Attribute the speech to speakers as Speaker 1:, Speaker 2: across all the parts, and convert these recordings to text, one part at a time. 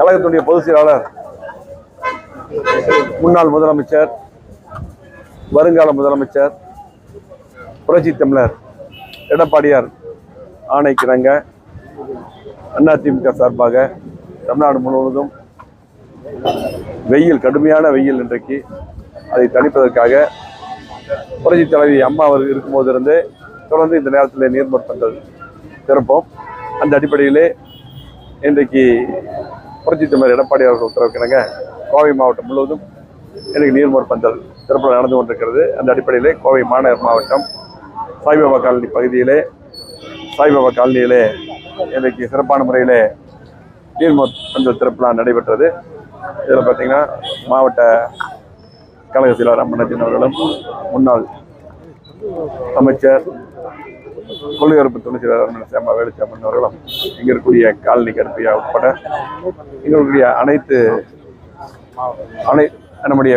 Speaker 1: கழகத்துடைய பொதுச் செயலாளர் முன்னாள் முதலமைச்சர் வருங்கால முதலமைச்சர் புரட்சி தமிழர் எடப்பாடியார் ஆணைக்கிணங்க அதிமுக சார்பாக தமிழ்நாடு முழுவதும் வெயில் கடுமையான வெயில் இன்றைக்கு. அதை தணிப்பதற்காக புரட்சி தலைவி அம்மா அவர் இருக்கும்போதிருந்து தொடர்ந்து இந்த நேரத்தில் நீர்மட்டங்கள் திறப்போம். அந்த அடிப்படையிலே இன்றைக்கு புரட்சி தமிழர் எடப்பாடி அவர்கள் உத்தரவுக்கிணங்க கோவை மாவட்டம் முழுவதும் எனக்கு நீர்மோர் பந்தல் திறப்பு நடந்து கொண்டிருக்கிறது. அந்த அடிப்படையிலே கோவை மாநகர் மாவட்டம் சாய்பாபா காலனி பகுதியிலே சாய்பாபா காலனியிலே இன்றைக்கு சிறப்பான முறையிலே நீர்மோர் பந்தல் திறப்புலாம் நடைபெற்றது. இதில் பார்த்தீங்கன்னா மாவட்ட கழக செயலாளர் அம்மனத்தின் அவர்களும் முன்னாள் அமைச்சர் கொள்கையரப்பு துணை சேமா வேலுச்சாமன் அவர்களும் இங்கே இருக்கக்கூடிய காலனி கருப்பையா உட்பட எங்களுடைய அனைத்து அனை நம்முடைய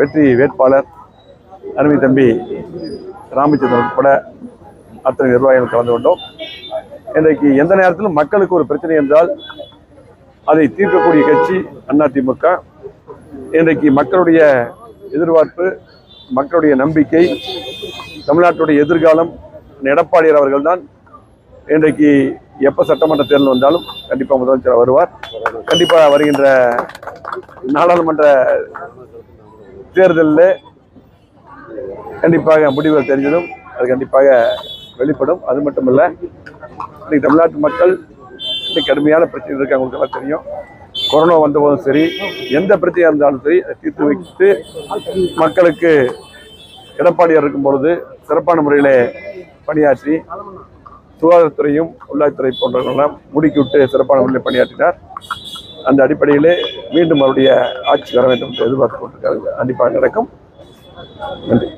Speaker 1: வெற்றி வேட்பாளர் அருமை தம்பி ராமச்சந்திரன் உட்பட அத்தனை நிர்வாகிகள் கலந்து கொண்டோம். இன்றைக்கு எந்த நேரத்திலும் மக்களுக்கு ஒரு பிரச்சனை என்றால் அதை தீர்க்கக்கூடிய கட்சி அதிமுக. இன்றைக்கு மக்களுடைய எதிர்பார்ப்பு மக்களுடைய நம்பிக்கை தமிழ்நாட்டுடைய எதிர்காலம் எடப்பாடியார் அவர்கள் தான் இன்றைக்கு எப்போ சட்டமன்ற தேர்தல் வந்தாலும் கண்டிப்பாக முதலமைச்சர் வருவார். கண்டிப்பாக வருகின்ற நாடாளுமன்ற தேர்தலில் கண்டிப்பாக முடிவுகள் தெரிஞ்சதும் அது கண்டிப்பாக வெளிப்படும். அது மட்டும் இல்லை இன்னைக்கு தமிழ்நாட்டு மக்கள் இன்னைக்கு கடுமையான பிரச்சனை இருக்கு. அவங்களுக்கு தெரியும். கொரோனா வந்தபோதும் சரி எந்த பிரச்சனையாக இருந்தாலும் சரி அதை தீர்த்து வைத்து மக்களுக்கு எடப்பாடியார் இருக்கும் பொழுது சிறப்பான முறையில் பணியாற்றி சுகாதாரத்துறையும் உள்ளாட்சித்துறை போன்றவர்களெல்லாம் முடுக்கிவிட்டு சிறப்பான முறையில் பணியாற்றினார். அந்த அடிப்படையிலே மீண்டும் அவருடைய ஆட்சி வர வேண்டும் என்று எதிர்பார்த்து கொண்டிருக்காரு கண்டிப்பாக நடக்கும். நன்றி.